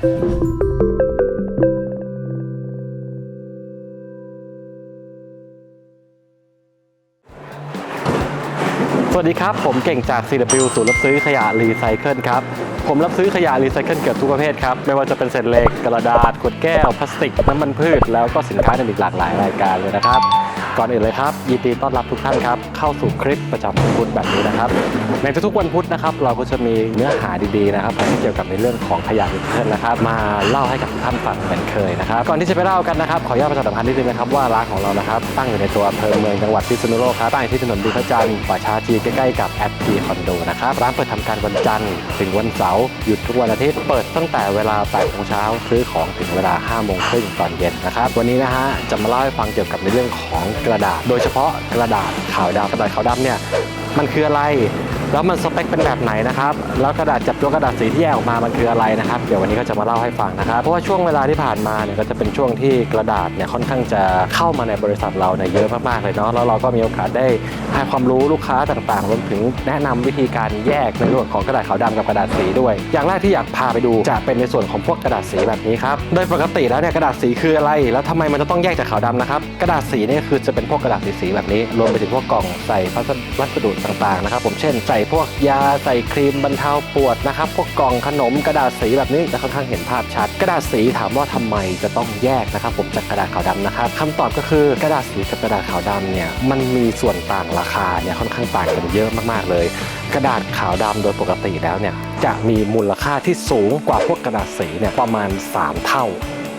สวัสดีครับ ผมเก่งจาก CW ศูนย์รับซื้อขยะรีไซเคิลครับ ผมรับซื้อขยะรีไซเคิลเกือบทุกประเภทครับ ไม่ว่าจะเป็นเศษเหล็ก กระดาษ ขวดแก้ว พลาสติก น้ำมันพืช แล้วก็สินค้าในอีกหลากหลายรายการเลยนะครับ ก่อนอื่นเลยครับยินดีต้อนรับทุกท่านครับเข้าสู่คลิปประจำวันพุธแบบนี้นะครับในทุกๆวันพุธนะครับเราก็จะมีเนื้อหาดีๆนะครับที่เกี่ยวกับในเรื่องของขยะรีไซเคิลนะครับมาเล่าให้กับทุกท่านฟังเหมือนเคยนะครับก่อนที่จะไปเล่ากันนะครับขออนุญาตประชาสัมพันธ์นิดนึงนะครับว่าร้านของเรานะครับตั้งอยู่ในตัวอำเภอเมืองจังหวัดพิษณุโลกครับตั้งอยู่ที่ถนนดีพจันทร์ป่าช้าจีใกล้ๆกับแอปพีคอนโดนะครับร้านเปิดทำการวันจันทร์ถึงวันเสาร์หยุดทุกวันอาทิตย์เปิดตั้งแต่เวลา8โมงเช้าซื้อของถึงเวลา5โมงครึ่งตอนเย็นนะครับวันนี้นะฮะจะมาเล่าให้ฟังเกี่ยวกับในเรื่องของกระดาษ โดยเฉพาะกระดาษขาวดำกระดาษขาวดำเนี่ยมันคืออะไร แล้วมันสเปคเป็นแบบไหนนะครับ แล้วกระดาษจับตัวกระดาษสีที่แยกออกมา มันคืออะไรนะครับ เดี๋ยววันนี้ก็จะมาเล่าให้ฟังนะครับ เพราะว่าช่วงเวลาที่ผ่านมาเนี่ยก็จะเป็นช่วงที่กระดาษเนี่ยค่อนข้างจะเข้ามาในบริษัทเราเนี่ยเยอะมากๆเลยเนาะ แล้วเราก็มีโอกาสได้ให้ความรู้ลูกค้าต่างๆ รวมถึงแนะนำวิธีการแยกในเรื่องของกระดาษขาวดำกับกระดาษสีด้วย อย่างแรกที่อยากพาไปดูจะเป็นในส่วนของพวกกระดาษสีแบบนี้ครับ โดยปกติแล้วเนี่ยกระดาษสีคืออะไร แล้วทำไมมันจะต้องแยกจากขาวดำนะครับ กระดาษสีเนี่ยคือจะเป็นพวกกระดาษสีๆแบบนี้ รวมไปถึงพวกกล่องใส่วัสดุต่างๆนะครับ ผมเช่นใส่พวกยาใส่ครีมบรรเทาปวดนะครับ พวกกล่องขนมกระดาษสีแบบนี้จะค่อนข้างเห็นภาพชัด กระดาษสีถามว่าทำไมจะต้องแยกนะครับ ผมจากกระดาษขาวดำนะครับคำตอบก็คือกระดาษสีกับกระดาษขาวดำเนี่ยมันมีส่วนต่างราคาเนี่ยค่อนข้างต่างกันเยอะมากๆเลย กระดาษขาวดำโดยปกติแล้วเนี่ยจะมีมูลค่าที่สูงกว่าพวกกระดาษสีเนี่ยประมาณ 3 เท่า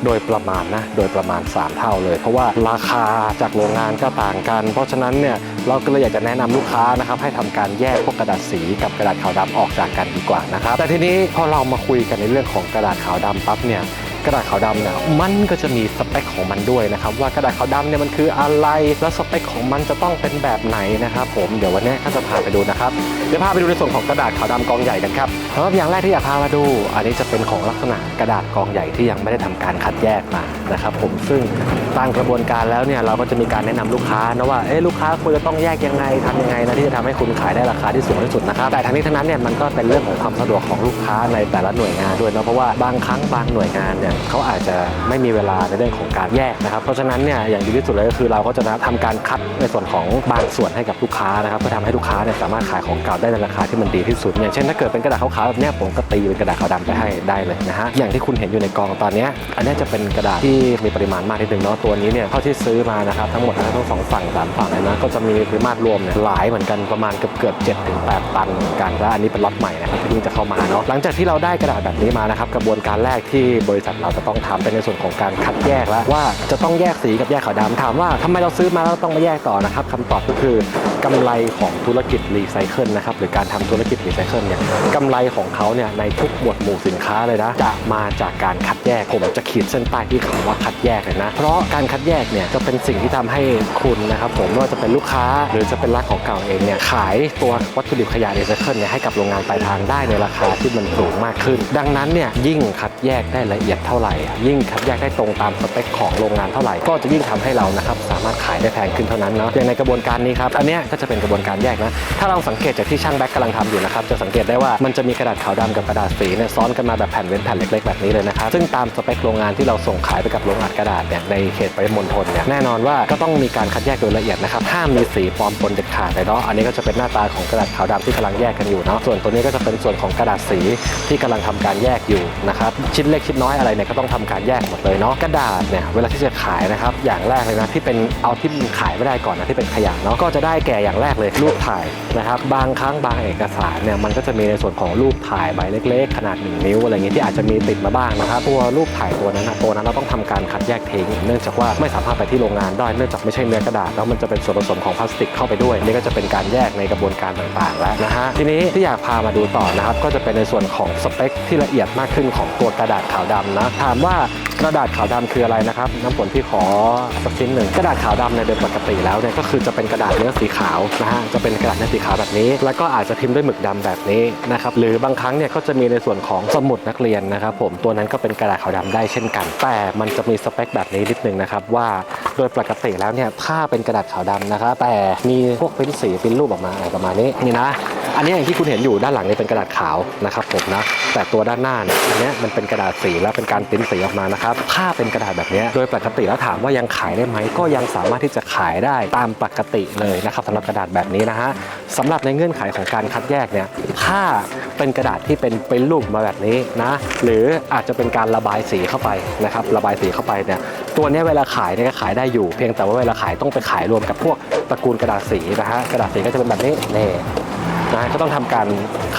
โดยประมาณนะโดยประมาณ 3 เท่าเลย เพราะว่าราคาจากโรงงานก็ต่างกัน เพราะฉะนั้นเนี่ยเราก็เลยอยากจะแนะนำลูกค้านะครับให้ทำการแยกพวกกระดาษสีกับกระดาษขาวดำออกจากกันดีกว่านะครับแต่ทีนี้พอเรามาคุยกันในเรื่องของกระดาษขาวดำปั๊บเนี่ย กระดาษขาวดำเนี่ยมันก็จะมีสเปคของมันด้วยนะครับว่ากระดาษขาวดำเนี่ยมันคืออะไร แล้วสเปคของมันจะต้องเป็นแบบไหนนะครับผมเดี๋ยววันนี้ก็จะพาไปดูนะครับเดี๋ยวพาไปดูในส่วนของกระดาษขาวดำกองใหญ่กันครับสำหรับอย่างแรกที่อยากพามาดู อันนี้จะเป็นของลักษณะกระดาษกองใหญ่ที่ยังไม่ได้ทำการคัดแยกมานะครับผมซึ่งตามกระบวนการแล้วเนี่ยเราก็จะมีการแนะนำลูกค้านะว่าเอ๊ะลูกค้าควรจะต้องแยกยังไงทำยังไงนะที่จะทำให้คุณขายได้ราคาที่สูงที่สุดนะครับแต่ทั้งนี้ทั้งนั้นเนี่ยมันก็เป็นเรื่องของความสะดวกของลูกค้าในแต่ละหน่วยงานด้วยนะเพราะว่าบางครั้งบางหน่วยงานเนี่ยเขาอาจจะไม่มีเวลาในเรื่องของการแยกนะครับ เพราะฉะนั้นเนี่ยอย่างดีที่สุดเลยก็คือเราก็จะทำการคัดในส่วนของบางส่วนให้กับลูกค้านะครับเพื่อทำให้ลูกค้าเนี่ยสามารถขายของเก่าได้ในราคาที่มันดีที่สุด อย่างเช่นถ้าเกิดเป็นกระดาษขาวๆแบบเนี้ยผมก็ตีเป็นกระดาษขาวดำไปให้ได้เลยนะฮะอย่างที่คุณเห็นอยู่ในกองตอนนี้อันนี้จะเป็นกระดาษที่มีปริมาณมากนิดนึงเนาะตัวนี้เนี่ยเท่าที่ซื้อมานะครับทั้งหมดทั้งสองฝั่งสามฝั่งนะก็จะมีปริมาตรรวมเนี่ยหลายเหมือนกันประมาณเกือบเกือบเจ็ดถึงแปดตันเหมือนกันและอันนี้เป็นล็อตใหม่นะครับที่เพิ่งจะเข้ามาเนาะหลังจากที่เราได้กระดาษแบบนี้มานะครับกระบวนการแรกที่บริษัทเราจะต้องทำเป็นในส่วนของการคัดแยกแล้วว่าจะต้องแยกสีกับแยกขาวดำถามว่าทำไมเราซื้อมาแล้วต้องมาแยกต่อนะครับคำตอบก็คือกำไรของธุรกิจรีไซเคิลนะครับหรือการทำธุรกิจรีไซเคิลเนี่ยกำไรของเขาเนี่ยในทุกหมวดหมู่สินค้าเลยนะจะมาจากการคัดแยกผมจะขีดเส้นใต้ที่คำว่าคัดแยกเลยนะเพราะการคัดแยกเนี่ยจะเป็นสิ่งที่ทำให้คุณนะครับผมไม่ว่าจะเป็นลูกค้าหรือจะเป็นร้านของเก่าเองเนี่ยขายตัววัตถุดิบขยะรีไซเคิลเนี่ยให้กับโรงงานปลายทางได้ในราคาที่มันสูงมากขึ้น ดังนั้นเนี่ยยิ่งคัดแยกได้ละเอียดเท่าไหร่ ยิ่งคัดแยกได้ตรงตามสเปคของโรงงานเท่าไหร่ ก็จะยิ่งทำให้เรานะครับสามารถขายได้แพงขึ้นเท่านั้นเนาะอย่างในกระบวนการนี้ครับอันนี้ก็จะเป็นกระบวนการแยกนะถ้าเราสังเกตจากที่ช่างแบ็กกำลังทำอยู่นะครับจะสังเกตได้ว่ามันจะมีกระดาษขาวดำกับกระดาษสีเนี่ยซ้อนกันมาแบบแผ่นเว้นแผ่นเล็กๆแบบนี้เลยนะครับซึ่งตามสเปคโรงงานที่เราส่งขายไปกับโรงอัดกระดาษเนี่ยในเขตปริมณฑลเนี่ยแน่นอนว่าก็ต้องมีการคัดแยกโดยละเอียดนะครับห้ามมีสีปลอมปนเด็ดขาดเลยเนาะอันนี้ก็จะเป็นหน้าตาของกระดาษขาวดำที่กำลังแยกกันอยู่เนาะส่วนตัวนี้ก็จะเป็นส่วนของกระดาษสีที่กำลังทำการแยกอยู่นะครับชิ้นเล็กชิ้นน้อยอะไรเนี่ยก็ต้องทำการแยกหมดเลยเนาะกระดาษเนี่ยเวลาที่จะขายนะครับอย่างแรกเลยนะที่เป็นเอาที่มันขายไม่ได้ก่อนนะที่เป็นขยะเนาะก็จะได้แก่อย่างแรกเลยรูปถ่ายนะครับบางครั้งบางเอกสารเนี่ยมันก็จะมีในส่วนของรูปถ่ายใบเล็ก ๆ ขนาด 1 นิ้วอะไรเงี้ยที่อาจจะมีติดมาบ้างนะครับตัวรูปถ่ายตัวนั้นนะตัวนั้นเราต้องทำการคัดแยกทิ้งเนื่องจากว่าไม่สามารถไปที่โรงงานได้เนื่องจากไม่ใช่เนื้อกระดาษแล้วมันจะเป็นส่วนผสมของพลาสติกเข้าไปด้วยนี่ก็จะเป็นการแยกในกระบวนการต่างๆ แล้วนะฮะทีนี้ที่อยากพามาดูต่อนะครับก็จะเป็นในส่วนของสเปคที่ละเอียดมากขึ้นของตัวกระดาษขาวดำนะถามว่ากระดาษขาวดำคืออะไรนะครับ น้ำฝนที่ขอสักชิ้นหนึ่งกระดาษขาวดำในโดยปกติแล้วเนี่ยก็คือจะเป็นกระดาษเนื้อสีขาวนะฮะจะเป็นกระดาษเนื้อสีขาวแบบนี้ แล้วก็อาจจะพิมพ์ด้วยหมึกดำแบบนี้นะครับหรือบางครั้งเนี่ยก็จะมีในส่วนของสมุดนักเรียนนะครับผมตัวนั้นก็เป็นกระดาษขาวดำได้เช่นกัน แต่มันจะมีสเปคแบบนี้นิดนึงนะครับว่าโดยปกติแล้วเนี่ยถ้าเป็นกระดาษขาวดำนะครับแต่มีพวกเปริ้นสีเปริ้นรูปออกมาอะไรประมาณนี้นี่นะ อันนี้อย่างที่คุณเห็นอยู่ด้านหลังนี่เป็นกระดาษขาวนะครับผมนะแต่ตัวด้านหน้าเนี่ยอันนี้มันเป็นกระดาษสีแล้วเป็นการปริ้นสีออกมานะครับถ้าเป็นกระดาษแบบนี้โดยปกติแล้วถามว่ายังขายได้ไหมก็ยังสามารถที่จะขายได้ตามปกติเลยนะครับสำหรับกระดาษแบบนี้นะฮะสำหรับในเงื่อนไขของการคัดแยกเนี่ยถ้าเป็นกระดาษที่เป็นเป็นรูปมาแบบนี้นะหรืออาจจะเป็นการระบายสีเข้าไปนะครับระบายสีเข้าไปเนี่ยตัวนี้เวลาขายเนี่ยก็ขายได้อยู่ เพียงแต่ว่าเวลาขายต้องไปขายรวมกับพวกตระกูลกระดาษสีนะฮะกระดาษสีก็จะเป็นแบบนี้นี่ นะก็ต้องทำการ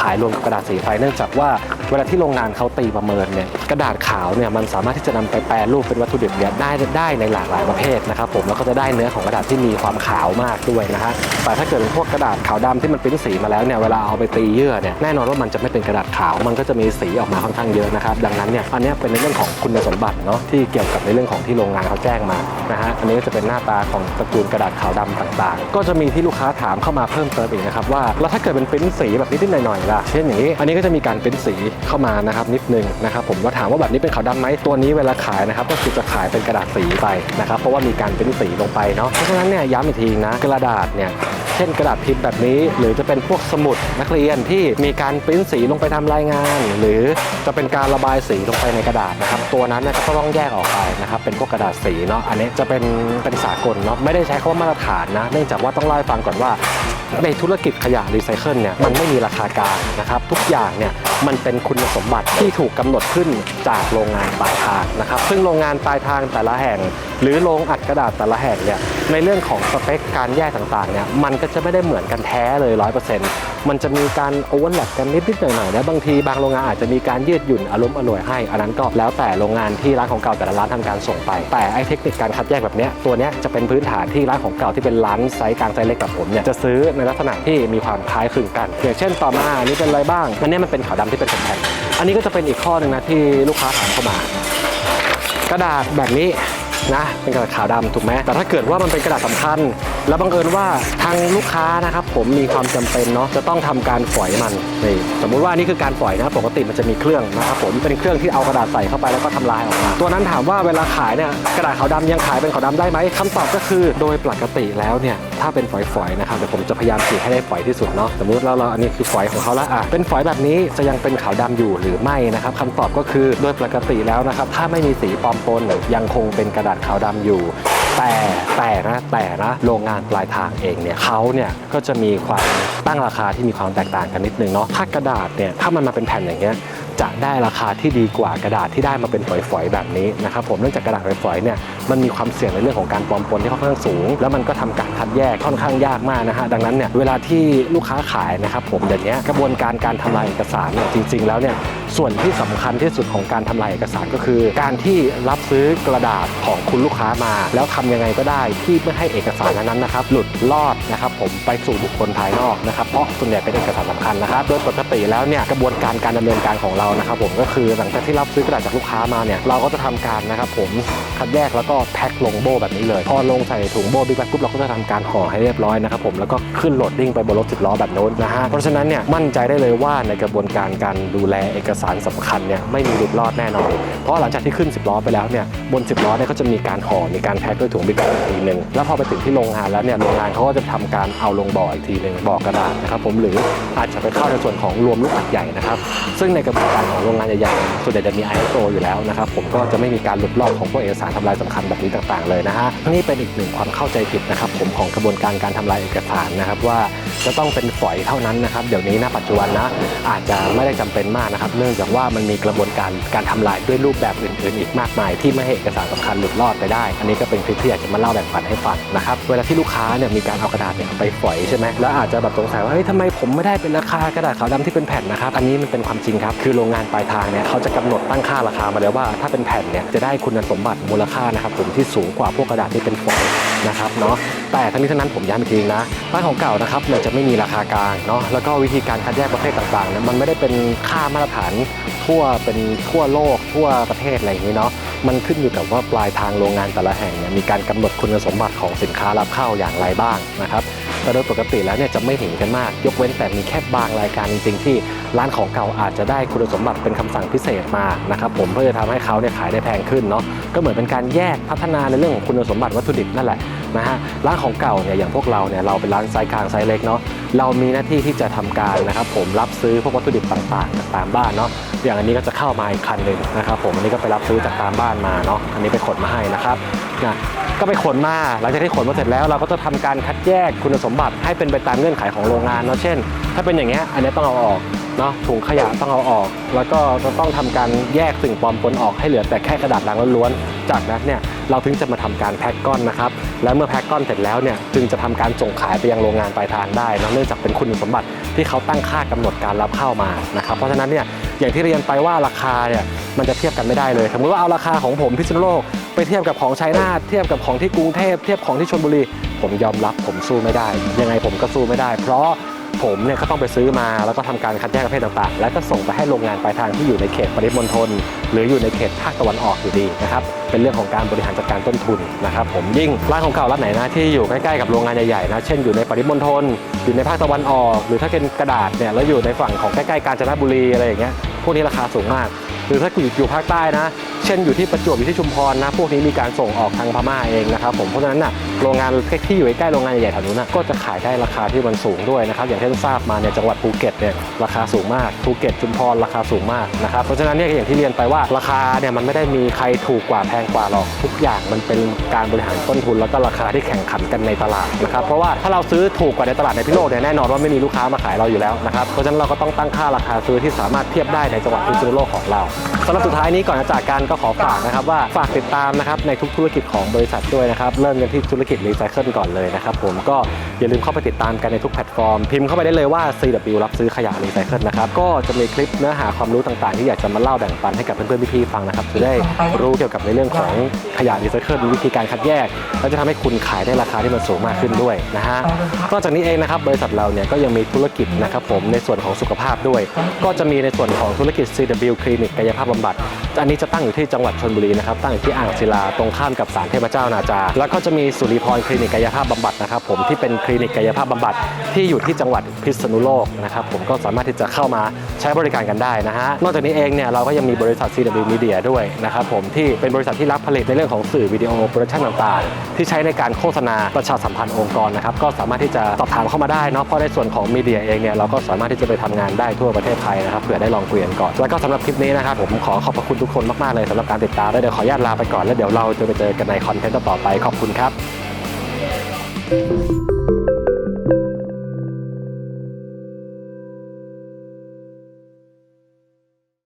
ขายรวมกับกระดาษสีไฟ เนื่องจากว่า เวลาที่โรงงานเขาตีประเมินเนี่ยกระดาษขาวเนี่ยมันสามารถที่จะนำไปแปรรูปเป็นวัตถุดิบเนี่ยได้ได้ในหลากหลายประเภทนะครับผมแล้วก็จะได้เนื้อของกระดาษที่มีความขาวมากด้วยนะฮะแต่ถ้าเกิดเป็นพวกกระดาษขาวดำที่มันเป็นสีมาแล้วเนี่ยเวลาเอาไปตีเยื่อเนี่ยแน่นอนว่ามันจะไม่เป็นกระดาษขาว มันก็จะมีสีออกมาค่อนข้างเยอะนะครับดังนั้นเนี่ยอันนี้เป็นในเรื่องของคุณสมบัติเนาะที่เกี่ยวกับในเรื่องของที่โรงงานเขาแจ้งมานะฮะอันนี้ก็จะเป็นหน้าตาของตระกูลกระดาษขาวดำต่างๆ ก็จะมีที่ลูกค้าถามเข้ามาเพิ่มเติมอีกนะครับว่าแล้วถ้าเกิดเป็นปริ้นสีแบบนิดๆหน่อยๆล่ะเช่นอย่างนี้ อันนี้ก็จะมีการปริ้นสีเข้ามานะครับนิดนึงนะครับผมว่าถามว่าแบบนี้เป็นขาวดำไหมตัวนี้เวลาขายนะครับก็คือจะขายเป็นกระดาษสีไปนะครับเพราะว่ามีการเปริ้นสีลงไปเนาะเพราะฉะนั้นเนี่ยย้ำอีกทีนะกระดาษเนี่ยเช่นกระดาษพิมพ์แบบนี้ หรือจะเป็นพวกสมุดนักเรียนที่มีการปริ้นสีลงไปทำรายงาน หรือจะเป็นการระบายสีลงไปในกระดาษนะครับตัวนั้นก็ต้องแยกออกไปนะครับเป็นพวกกระดาษสีเนาะอันนี้จะเป็นเป็นสากลเนาะไม่ได้ใช้คำว่ามาตรฐานนะ เนื่องจากว่าต้องเล่ฟังก่อนว่า ในธุรกิจขยะรีไซเคิลเนี่ยมันไม่มีราคากลางนะครับ ทุกอย่างเนี่ยมันเป็นคุณสมบัติที่ถูกกำหนดขึ้นจากโรงงานปลายทางนะครับ ซึ่งโรงงานปลายทางแต่ละแห่ง หรือโรงอัดกระดาษแต่ละแห่งเนี่ยในเรื่องของสเปคการแยกต่างๆเนี่ยมันก็จะไม่ได้เหมือนกันแท้เลยร้อยเปอร์เซ็นต์มันจะมีการโอเวอร์แลปกันนิดๆหน่อยๆนะบางทีบางโรงงานอาจจะมีการยืดหยุ่นอารมณ์อร่วยให้ อันนั้นก็แล้วแต่โรงงานที่ร้านของเก่าแต่ละร้านทำการส่งไป แต่ไอ้เทคนิคการคัดแยกแบบเนี้ยตัวเนี้ยจะเป็นพื้นฐานที่ร้านของเก่าที่เป็นร้านไซส์กลางไซส์เล็กแบบผมเนี่ยจะซื้อในลักษณะที่มีความคล้ายคลึงกัน อย่างเช่นต่อมาอันนี้เป็นอะไรบ้าง อันนี้มันเป็นขาวดำที่เป็นแผ่นๆอันนี้ก็จะเป็นอีกข้อหนึ่งนะที่ลูกค้าถามเข้ามากระดาษแบบนี้ นะเป็นกระดาษขาวดำถูกไหมแต่ถ้าเกิดว่ามันเป็นกระดาษสำคัญ แล้วบังเอิญว่าทางลูกค้านะครับผมมีความจำเป็นเนาะจะต้องทำการฝอยมันนี่สมมุติว่านนี้คือการฝอยนะปกติมันจะมีเครื่องนะครับผมเป็นเครื่องที่เอากระดาษใส่เข้าไปแล้วก็ทำลายออกมาตัวนั้นถามว่าเวลาขายเนี่ยกระดาษขาวดำยังขายเป็นขาวดำได้ไหมคำตอบก็คือโดยปกติแล้วเนี่ยถ้าเป็นฝอยๆนะครับเดี๋ยวผมจะพยายามขีดให้ได้ฝอยที่สุดเนาะสมมุติเราเราอันนี้คือฝอยของเขาละอะเป็นฝอยแบบนี้จะยังเป็นขาวดำอยู่หรือไม่นะครับคำตอบก็คือโดยปกติแล้วนะครับถ้าไม่มีสีปลอมปนยังคงเป็นกระดาษขาวดำอยู่ แต่แต่นะแต่นะโรงงานปลายทางเองเนี่ยเขาเนี่ยก็จะมีความตั้งราคาที่มีความแตกต่างกันนิดนึงเนาะถ้ากระดาษเนี่ยถ้ามันมาเป็นแผ่นอย่างเงี้ย จะได้ราคาที่ดีกว่ากระดาษที่ได้มาเป็นฝอยๆแบบนี้นะครับผมเนื่องจากกระดาษฝอยๆเนี่ยมันมีความเสี่ยงในเรื่องของการปลอมปนที่ค่อนข้างสูง แล้วมันก็ทำการคัดแยกค่อนข้างยากมากนะฮะดังนั้นเนี่ยเวลาที่ลูกค้าขายนะครับผมอย่างเนี้กระบวนการการทำลายเอกสารเนี่ยจริง ๆ แล้วเนี่ยส่วนที่สำคัญที่สุดของการทำลายเอกสารก็คือ การที่รับซื้อกระดาษของคุณลูกค้ามา แล้วทำยังไงก็ได้ที่ไม่ให้เอกสารนั้นนะครับหลุด ลอดนะครับผมไปสู่บุคคลภายนอกนะครับเพราะส่วนใหญ่เป็นเอกสารสำคัญนะครับโดยปกติแล้วเนี่ยกระบวนการการดำเนินการของเรานะครับผมก็คือหลังจากที่รับซื้อกระดาษจากลูกค้ามาเนี่ยเราก็จะทำการนะครับผมคัดแยกแล้วก็แพ็คลงโบแบบนี้เลย พอลงใส่ถุงโบบิ๊กแบ็คปุ๊บเราก็จะทำการห่อให้เรียบร้อยนะครับผมแล้วก็ขึ้นโหลดดิ้งไปบนรถสิบล้อแบบโน้นนะฮะเพราะฉะนั้นเนี่ยมั่นใจได้เลยว่าในกระบวนการการดูแลเอกสารสำคัญเนี่ยไม่มีหลุดรอดแน่นอน เพราะหลังจากที่ขึ้น 10 ล้อไปแล้วเนี่ยบน 10 ล้อเนี่ยก็จะมีการห่อมีการแพ็คด้วยถุงบิ๊กแบ็คอีกทีหนึ่งแล้วพอไปถึงที่โรงงานแล้วเนี่ยโรงงานเขาก็จะทำการเอาลงบ่ออีกทีหนึ่งบ่อกระดาษนะครับผมหรืออาจจะไปเข้าในส่วนของรวมลูกอัดใหญ่นะครับ ซึ่งในกระบวนการของโรงงานใหญ่ๆส่วนใหญ่จะมี ISO อยู่แล้วนะครับผมก็จะไม่มีการหลุดรอดของพวกเอกสารทำลายสำคัญแบบนี้ต่างๆเลยนะฮะนี่เป็นอีกหนึ่งความเข้าใจผิดนะครับผมของกระบวนการการทำลายเอกสารนะครับว่าจะต้องเป็นฝอยเท่านั้นนะครับเดี๋ยวนี้ณปัจจุบันนะอาจจะไม่ได้จำเป็นมากนะครับ เนื่องจากว่ามันมีกระบวนการการทำลายด้วยรูปแบบอื่นๆ อีกมากมาย ที่ไม่ให้เอกสารสำคัญหลุดรอดไปได้ อันนี้ก็เป็นคลิปที่อยากจะมาเล่าแบ่งปันให้ฟังนะครับเวลาที่ลูกค้าเนี่ยมีการเอากระดาษเนี่ยไปฝอยใช่ไหมแล้วอาจจะแบบสงสัยว่าเฮ้ยทำไมผมไม่ได้เป็นราคากระดาษขาวดำที่เป็นแผ่นนะครับ อันนี้มันเป็นความจริงครับ คือโรงงานปลายทางเนี่ยเขาจะกำหนดตั้งค่าราคามาแล้วว่า ถ้าเป็นแผ่นเนี่ยจะได้คุณสมบัติมูลค่านะครับผมที่สูงกว่าพวกกระดาษที่เป็นฝอยนะครับเนาะแต่ทั้งนี้ทั้งนั้นผมย้ำอีกทีนะร้านของเก่านะครับเนี่ยจะไม่มีราคากลางเนาะแล้วก็วิธีการคัดแยกประเภทต่างๆเนี่ยมันไม่ได้เป็นค่ามาตรฐานทั่วเป็นทั่วโลกทั่วประเทศอะไรอย่างนี้เนาะ มันขึ้นอยู่กับว่าปลายทางโรงงานแต่ละแห่งเนี่ยมีการกำหนดคุณสมบัติของสินค้ารับเข้าอย่างไรบ้างนะครับ แต่โดยปกติแล้วเนี่ยจะไม่เห็นกันมาก ยกเว้นแต่มีแค่บางรายการจริงๆ ที่ร้านของเก่าอาจจะได้คุณสมบัติเป็นคำสั่งพิเศษมานะครับผมเพื่อจะทำให้เขาเนี่ยขายได้แพงขึ้นเนาะก็เหมือนเป็นการแยกพัฒนาในเรื่องของคุณสมบัติวัตถุดิบนั่นแหละนะฮะร้านของเก่าเนี่ยอย่างพวกเราเนี่ยเราเป็นร้านไซส์กลางไซส์เล็กเนาะเรามีหน้าที่ที่จะทำการนะครับผมรับซื้อพวกวัตถุดิบต่างๆจากตามบ้านเนาะอย่างอันนี้ก็จะเข้ามาอีกคันหนึ่งนะครับผมอันนี้ก็ไปรับซื้อจากตามบ้านมาเนาะอันนี้ไปขนมาให้นะครับนะ ก็ไปขนมา หลังจากที่ขนมาเสร็จแล้วเราก็จะทำการคัดแยกคุณสมบัติให้เป็นไปตามเงื่อนไขของโรงงานเนาะเช่น ถ้าเป็นอย่างเงี้ยอันนี้ต้องเอาออกเนาะถุงขยะต้องเอาออก แล้วก็จะต้องทำการแยกสิ่งปลอมปนออกให้เหลือแต่แค่กระดาษลังล้วนๆจากนั้นเนี่ยเราถึงจะมาทำการแพ็คก้อนนะครับแล้วเมื่อแพ็คก้อนเสร็จแล้วเนี่ยจึงจะทำการส่งขายไปยังโรงงานปลายทางได้เนะเนื่องจากเป็นคุณสมบัติ ที่เขาตั้งค่ากำหนดการรับเข้ามานะครับเพราะฉะนั้นเนี่ยอย่างที่เรียนไปว่าราคาเนี่ยมันจะเทียบกันไม่ได้เลยสมมติว่าเอาราคาของผมพิษณุโลกไปเทียบกับของชัยนาทเทียบกับของที่กรุงเทพเทียบของที่ชลบุรี ผมยอมรับผมสู้ไม่ได้ ยังไงผมก็สู้ไม่ได้ เพราะ ผมเนี่ยก็ต้องไปซื้อมาแล้วก็ทำการคัดแยกประเภทต่างๆ แล้วก็ส่งไปให้โรงงานปลายทางที่อยู่ในเขตปริมณฑลหรืออยู่ในเขตภาคตะวันออกอยู่ดีนะครับเป็นเรื่องของการบริหารจัดการต้นทุนนะครับผมยิ่งร้านของเก่าร้านไหนนะที่อยู่ใกล้ๆกับโรงงานใหญ่ๆนะเช่นอยู่ในปริมณฑลอยู่ในภาคตะวันออก หรือถ้าเป็นกระดาษเนี่ยแล้วอยู่ในฝั่งของใกล้ๆกาญจนบุรีอะไรอย่างเงี้ยพวกนี้ราคาสูงมาก รือถ้าอยู่อยู่ภาคใต้นะ เช่นอยู่ที่ประจวบอยู่ที่ชุมพรนะ พวกนี้มีการส่งออกทางพม่าเองนะครับผมเพราะฉะนั้นน่ะโรงงานที่อยู่ใกล้โรงงานใหญ่ๆแถวนู้นนะก็จะขายได้ราคาที่มันสูงด้วยนะครับอย่างที่ทราบมาเนี่ยจังหวัดภูเก็ตเนี่ยราคาสูงมากภูเก็ตชุมพรราคาสูงมากนะครับเพราะฉะนั้นเนี่ยอย่างที่เรียนไปว่าราคาเนี่ยมันไม่ได้มีใครถูกกว่าแพงกว่าหรอกทุกอย่างมันเป็นการบริหารต้นทุนแล้วก็ราคาที่แข่งขันกันในตลาดนะครับเพราะว่าถ้าเราซื้อถูกกว่าในตลาดในพิโลกเนี่ยแน่นอนว่าไม่มีลูกค้ามาขายเราอยู่แล้วนะครับเพราะฉะนั้นเราก็ต้องตั้งค่าราคาซื้อที่สามารถเทียบได้ในจังหวัดพิษณุโลกของเราสำหรับสุดท้ายนี้ก่อนจะจากกันก็ขอฝากนะครับว่าฝากติดตามนะครับในทุกธุรกิจของบริษัทด้วยนะครับเริ่มกันที่ธุรกิจรีไซเคิลก่อนเลยนะครับผมก็อย่าลืมเข้าไปติดตามกันในทุกแพลตฟอร์ม พิมพ์เข้าไปได้เลยว่า CW รับซื้อขยะรีไซเคิลนะครับก็จะมีคลิปเนื้อหาความรู้ต่างๆ ที่อยากจะมาเล่าแบ่งปันให้กับเพื่อนๆพี่ๆฟังนะครับจะได้รู้เกี่ยวกับในเรื่องของขยะรีไซเคิลวิธีการคัดแยก และจะทำให้คุณขายได้ราคาที่มันสูงมากขึ้นด้วยนะฮะนอกจากนี้เองนะครับบริษัทเราเนี่ยก็ยังมีธุรกิจนะครับผมในส่วนของสุขภาพด้วย ก็จะมีในส่วนของธุรกิจ CW คลินิกกายภาพบำบัด อันนี้จะตั้งอยู่ที่จังหวัดชลบุรีนะครับ ตั้งอยู่ที่อ่างศิลาตรงข้ามกับศาลเทพเจ้านาจา แล้วก็จะมีสุริพรคลินิกกายภาพบำบัดนะครับ ผมที่เป็นคลินิกกายภาพบำบัดที่อยู่ที่จังหวัดพิษณุโลกนะครับ ผมก็สามารถที่จะเข้ามาใช้บริการกันได้นะฮะ นอกจากนี้เองเนี่ยเราก็ยังมีบริษัท CW Media ด้วยนะครับผมที่เป็นบริษัทที่รับผลิตในเรื่องของสื่อวิดีโอโปรดักชั่นต่างๆ ที่ใช้ในการโฆษณาประชาสัมพันธ์องค์กรนะครับก็สามารถที่จะสอบถามเข้ามาได้เนาะเพราะในส่วนของมีเดียเองเนี่ยเราก็สามารถที่จะไปทำงานได้ทั่วประเทศไทยนะครับเผื่อได้ลองคุยกันก่อนแล้วก็สำหรับคลิปนี้นะครับผมขอขอบพระคุณทุกคนมาก ๆ เลยสำหรับการติดตามแล้วเดี๋ยวขออนุญาตลาไปก่อนแล้วเดี๋ยวเราจะไปเจอกันในคอนเทนต์ต่อไปขอบคุณครับ